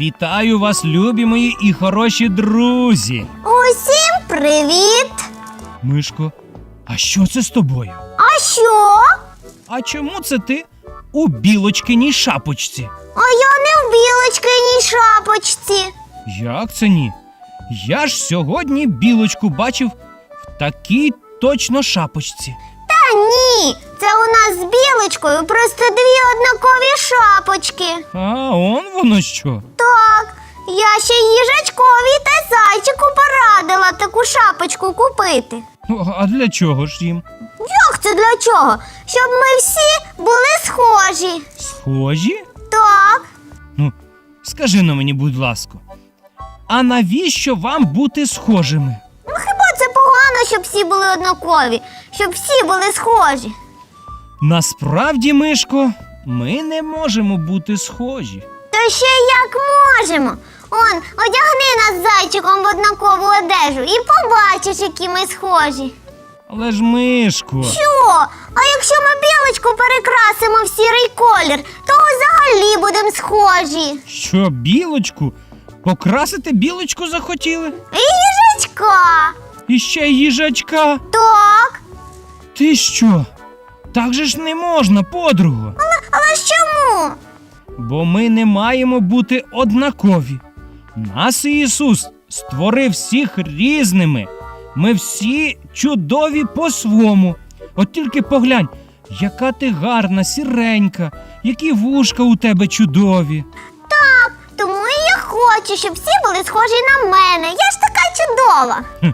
Вітаю вас, любі мої і хороші друзі. Усім привіт! Мишко, а що це з тобою? А що? А чому це ти у білочкиній шапочці? А я не в білочкиній шапочці. Як це ні? Я ж сьогодні білочку бачив в такій точно шапочці. Та ні, це у нас з білочкою просто дві однакові шапочки. А он воно що? Так, я ще їжачкові та зайчику порадила таку шапочку купити. А для чого ж їм? Як це для чого? Щоб ми всі були схожі. Схожі? Так, Ну, скажи на мені, будь ласка, а навіщо вам бути схожими? ну хіба це погано, щоб всі були однакові, щоб всі були схожі. Насправді, Мишко, ми не можемо бути схожі. То ще як можемо. Он, одягни нас зайчиком в однакову одежу і побачиш, які ми схожі. Але ж Мишко. Що? А якщо ми білочку перекрасимо в сірий колір, то взагалі будемо схожі. Що, білочку? Покрасити білочку захотіли? І їжачка. І ще й їжачка. Так. Ти що? Так же ж не можна, подруго. Але ж чому? Бо ми не маємо бути однакові. Нас Ісус створив всіх різними. Ми всі чудові по-свому. От тільки поглянь, яка ти гарна, сіренька, які вушка у тебе чудові. Так, тому і я хочу, щоб всі були схожі на мене. Я ж така чудова. Хм,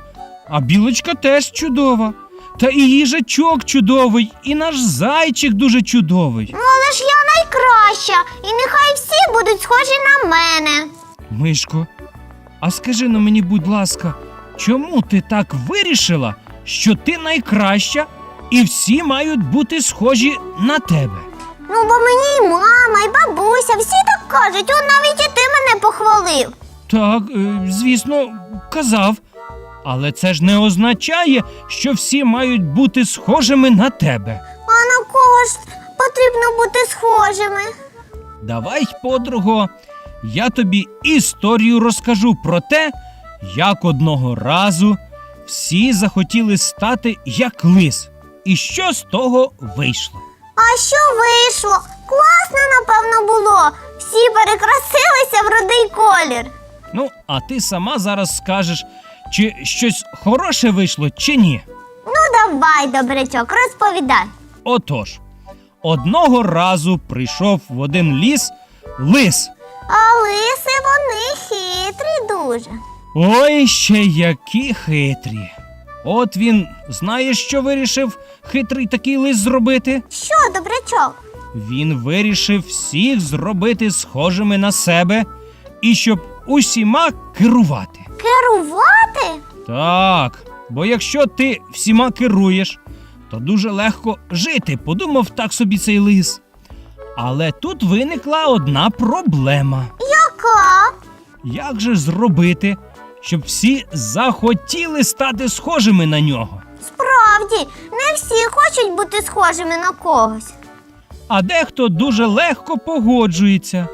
А білочка теж чудова. Та і їжачок чудовий, і наш зайчик дуже чудовий. Ну, але ж я найкраща, і нехай всі будуть схожі на мене. Мишко, а скажи на мені, будь ласка, чому ти так вирішила, що ти найкраща і всі мають бути схожі на тебе? Ну, бо мені і мама, і бабуся, всі так кажуть, он навіть і ти мене похвалив. Так, е, звісно, казав. Але це ж не означає, що всі мають бути схожими на тебе. А на кого ж потрібно бути схожими? Давай, подруго, я тобі історію розкажу про те, як одного разу всі захотіли стати як лис. І що з того вийшло? А що вийшло? Класно, напевно, було. Всі перекрасилися в рудий колір. Ну, а ти сама зараз скажеш, чи щось хороше вийшло, чи ні. Ну, давай, добрячок, розповідай. Отож, одного разу прийшов в один ліс лис. А лиси вони хитрі дуже. Ой, ще які хитрі. От він, знаєш, що вирішив хитрий такий лис зробити? Що, добрячок? Він вирішив всіх зробити схожими на себе і щоб усіма керувати. Керувати? Так, бо якщо ти всіма керуєш, то дуже легко жити, подумав так собі цей лис. Але тут виникла одна проблема. Яка? Як же зробити, щоб всі захотіли стати схожими на нього? Справді, не всі хочуть бути схожими на когось. а дехто дуже легко погоджується.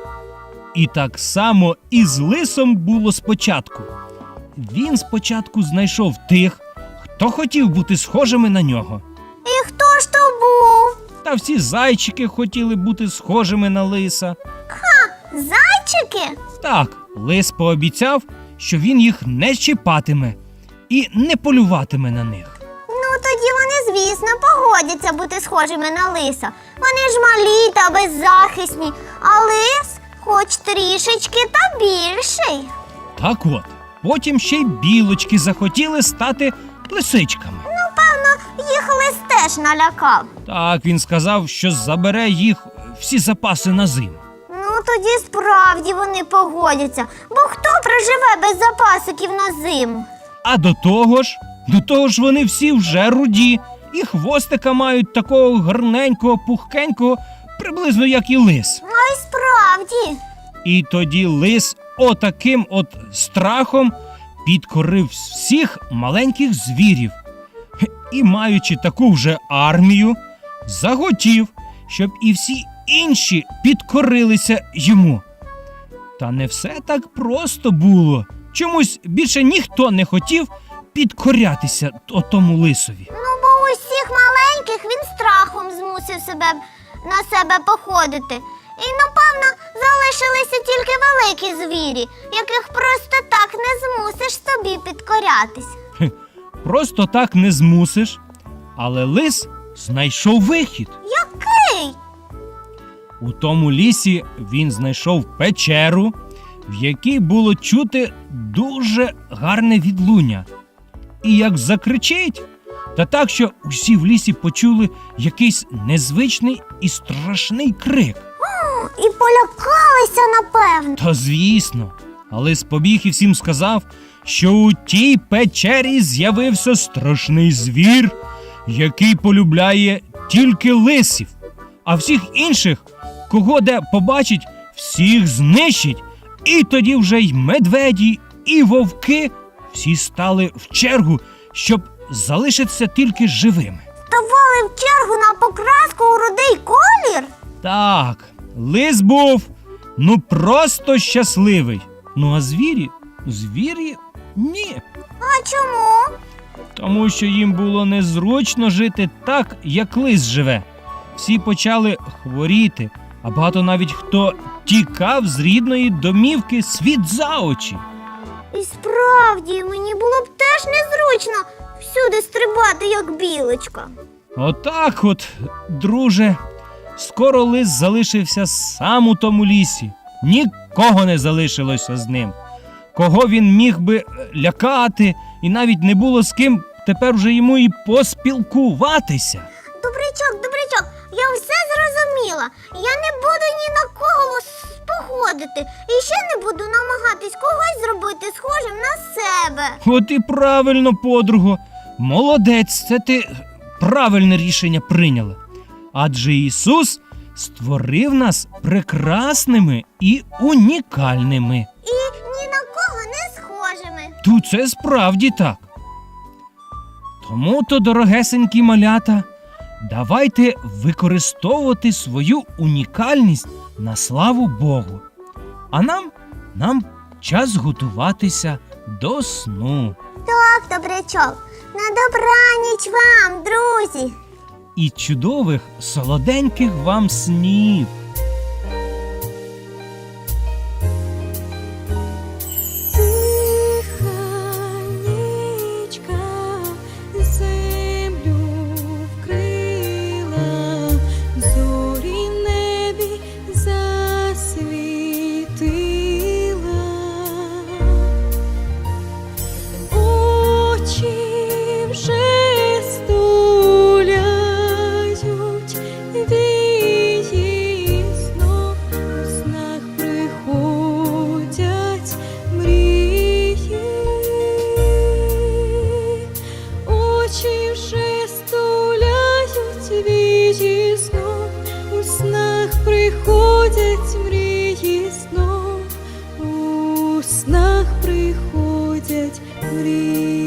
І так само і з лисом було спочатку. Він спочатку знайшов тих, хто хотів бути схожими на нього. І хто ж то був? Та всі зайчики хотіли бути схожими на лиса. Ха, Зайчики? Так, лис пообіцяв, що він їх не чіпатиме і не полюватиме на них. Ну тоді вони, звісно, погодяться бути схожими на лиса. Вони ж малі та беззахисні, а лис хоч трішечки та більший. Так от, потім ще й білочки захотіли стати лисичками. Ну, певно, їх лис теж налякав. Так, він сказав, що забере їх всі запаси на зиму. Ну тоді справді вони погодяться, бо хто проживе без запасиків на зиму? А до того ж, до того ж вони всі вже руді, і хвостика мають такого гарненького, пухкенького, приблизно як і лис. А й справді. І тоді лис отаким от страхом підкорив всіх маленьких звірів. І, маючи таку вже армію, захотів, щоб і всі інші підкорилися йому. Та не все так просто було. Чомусь більше ніхто не хотів підкорятися отому лисові. Ну, бо усіх маленьких він страхом змусив себе на себе походити. І, напевно, залишилися тільки великі звірі, яких просто так не змусиш собі підкорятись. Хе, Просто так не змусиш. Але лис знайшов вихід. Який? У тому лісі він знайшов печеру, в якій було чути дуже гарне відлуння. І як закричить, та так, що усі в лісі почули якийсь незвичний і страшний крик. І полякалися, напевно. Та звісно, але побіг і всім сказав, що у тій печері з'явився страшний звір, який полюбляє тільки лисів, а всіх інших, кого де побачить, всіх знищить. І тоді вже й медведі, і вовки всі стали в чергу, щоб залишитися тільки живими. Ставали в чергу на покраску у рудий колір. Так, лис був ну просто щасливий. Ну а звірі, звірі ні. А чому? Тому що їм було незручно жити так, як лис живе. Всі почали хворіти, а багато навіть хто тікав з рідної домівки світ за очі. І справді мені було б теж незручно всюди стрибати, як білочка. Отак от, друже, скоро лис залишився сам у тому лісі. Нікого не залишилося з ним. Кого він міг би е, лякати, і навіть не було з ким тепер вже йому і поспілкуватися. Добрячок, добрячок, я все зрозуміла. Я не буду ні на кого походити. І ще не буду намагатись когось зробити схожим на себе. От і правильно, подруго. Молодець, це ти правильне рішення прийняла. Адже Ісус створив нас прекрасними і унікальними. І ні на кого не схожими. То це справді так. Тому то, дорогесенькі малята, давайте використовувати свою унікальність на славу Богу. А нам, нам час готуватися до сну. Так, добрячок. На добраніч вам, друзі. І чудових солоденьких вам снів. beauty.